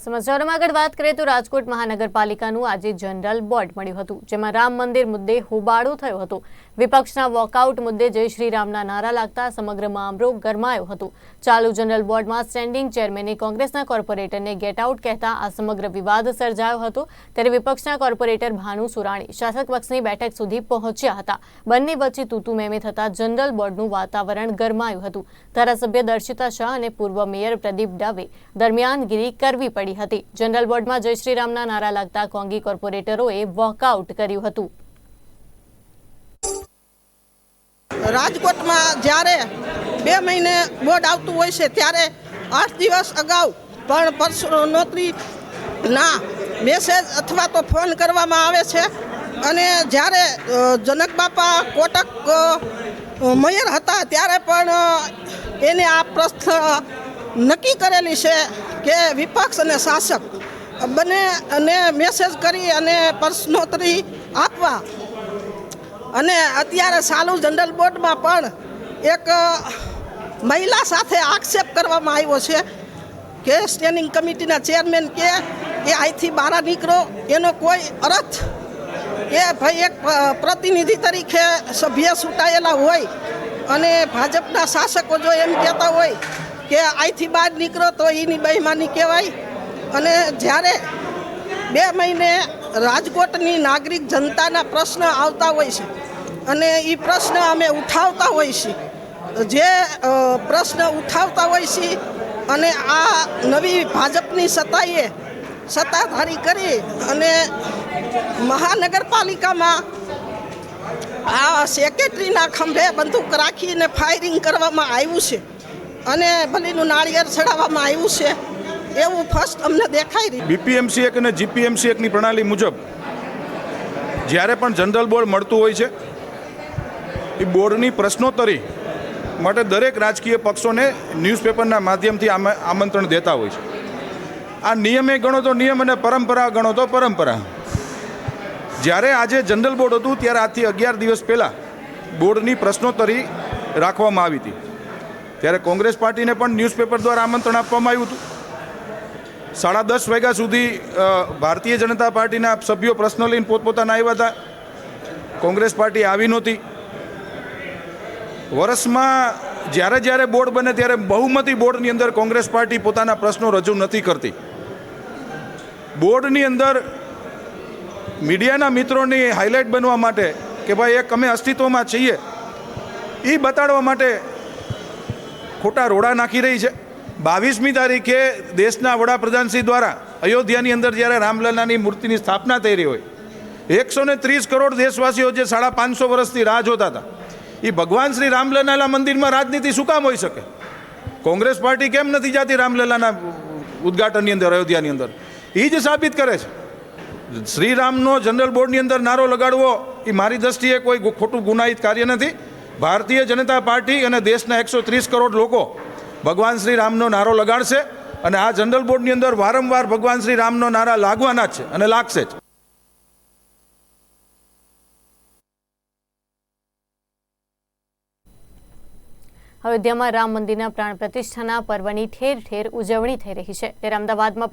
સમાચારોમાં આગળ વાત કરીએ તો રાજકોટ મહાનગરપાલિકાનું આજે જનરલ બોર્ડ મળ્યું હતું, જેમાં રામ મંદિર મુદ્દે હોબાળો થયો હતો. વિપક્ષના વોકઆઉટ મુદ્દે જય શ્રી રામના નારા લાગતા સમગ્ર મામલો ગરમાયો હતો. ચાલુ જનરલ બોર્ડમાં સ્ટેન્ડિંગ ચેરમેને કોંગ્રેસના કોર્પોરેટરને ગેટ આઉટ કહેતા આ સમગ્ર વિવાદ સર્જાયો હતો. ત્યારે વિપક્ષના કોર્પોરેટર ભાનુ સુરાણી શાસક પક્ષની બેઠક સુધી પહોંચ્યા હતા. બંને વચ્ચે તૂતુ મેમે થતા જનરલ બોર્ડનું વાતાવરણ ગરમાયું હતું. ધારાસભ્ય દર્શિતા શાહ અને પૂર્વ મેયર પ્રદીપ દવે દરમિયાનગીરી કરવી પડી હતી. જનરલ બોર્ડમાં જય શ્રીરામના નારા લાગતા કોંગી કોર્પોરેટરોએ વોકઆઉટ કર્યું હતું. રાજકોટમાં જ્યારે બે મહિને બોર્ડ આવતું હોય છે, ત્યારે આઠ દિવસ અગાઉ પણ નોકરી ના મેસેજ અથવા તો ફોન કરવામાં આવે છે. અને જ્યારે જનક બાપા કોટક મેયર હતા, ત્યારે પણ એને આ પ્રશ્ન નક્કી કરેલી છે કે વિપક્ષ અને શાસક બંને અને મેસેજ કરી અને પ્રશ્નોત્તરી આપવા. અને અત્યારે સાલુ જનરલ બોર્ડમાં પણ એક મહિલા સાથે આક્ષેપ કરવામાં આવ્યો છે કે સ્ટેન્ડિંગ કમિટીના ચેરમેન કે કે અહીંથી બહાર નીકળો. એનો કોઈ અર્થ એ ભાઈ એક પ્રતિનિધિ તરીકે સભ્ય ચૂંટાયેલા હોય અને ભાજપના શાસકો જો એમ કહેતા હોય કે અહીંથી બહાર નીકળો તો એની બહેમાની કહેવાય. અને જ્યારે બે મહિને રાજકોટની નાગરિક જનતાના પ્રશ્ન આવતા હોય છે અને એ પ્રશ્ન અમે ઉઠાવતા હોય છીએ જે પ્રશ્ન ઉઠાવતા હોય છીએ અને આ નવી ભાજપની સત્તાએ સત્તાધારી કરી અને મહાનગરપાલિકામાં આ સેક્રેટરીના ખંભે બંદૂક રાખીને ફાયરિંગ કરવામાં આવ્યું છે. અને ભલીનું નાળિયેર ચડાવવામાં આવ્યું છે. એવું ફર્સ્ટ અમને દેખાઈ રહ્યું. બીપીએમસી એક અને જીપીએમસી એકની પ્રણાલી મુજબ જ્યારે પણ જનરલ બોર્ડ મળતું હોય છે, એ બોર્ડની પ્રશ્નોત્તરી માટે દરેક રાજકીય પક્ષોને ન્યૂઝપેપરના માધ્યમથી આમ- આમંત્રણ દેતા હોય છે. આ નિયમે ગણો તો નિયમ અને પરંપરા ગણો તો પરંપરા. જ્યારે આજે જનરલ બોર્ડ હતું, ત્યારે આજથી અગિયાર દિવસ પહેલાં બોર્ડની પ્રશ્નોત્તરી રાખવામાં આવી હતી. ત્યારે કોંગ્રેસ પાર્ટીને પણ ન્યૂઝપેપર દ્વારા આમંત્રણ આપવામાં આવ્યું હતું. સાડા દસ વાગ્યા સુધી ભારતીય જનતા પાર્ટીના સભ્યો પ્રશ્ન લઈને પોતપોતાના આવ્યા હતા. કોંગ્રેસ પાર્ટી આવી નહોતી. વર્ષમાં જ્યારે જ્યારે બોર્ડ બને ત્યારે બહુમતી બોર્ડની અંદર કોંગ્રેસ પાર્ટી પોતાના પ્રશ્નો રજૂ નથી કરતી. બોર્ડની અંદર મીડિયાના મિત્રોની હાઇલાઇટ બનવા માટે કે ભાઈ એક અમે અસ્તિત્વમાં છીએ એ બતાડવા માટે ખોટા રોડા નાખી રહી છે. બાવીસમી તારીખે દેશના વડાપ્રધાનશ્રી દ્વારા અયોધ્યાની અંદર જ્યારે રામલલ્લાની મૂર્તિની સ્થાપના થઈ રહી હોય, એકસો ને ત્રીસ કરોડ દેશવાસીઓ જે સાડા પાંચસો વર્ષથી રાહ જોતા હતા એ ભગવાન શ્રી રામલલ્લાના મંદિરમાં રાજનીતિ શું કામ હોઈ શકે? કોંગ્રેસ પાર્ટી કેમ નથી જાતી રામલલ્લાના ઉદ્ઘાટનની અંદર, અયોધ્યાની અંદર? એ જ સાબિત કરે છે. શ્રીરામનો જનરલ બોર્ડની અંદર નારો લગાડવો એ મારી દ્રષ્ટિએ કોઈ ખોટું ગુનાહિત કાર્ય નથી. ભારતીય જનતા પાર્ટી અને દેશના એકસો ત્રીસ કરોડ લોકો ભગવાન શ્રી રામનો નારો લગાડશે અને આ જનરલ બોર્ડની અંદર વારંવાર ભગવાન શ્રી રામનો નારા લાગવાના છે અને લાગશે જ. અયોધ્યામાં રામ મંદિરના પ્રાણ પ્રતિષ્ઠાના પર્વની ઠેર ઠેર ઉજવણી થઈ રહી છે. ત્યારે અમદાવાદમાં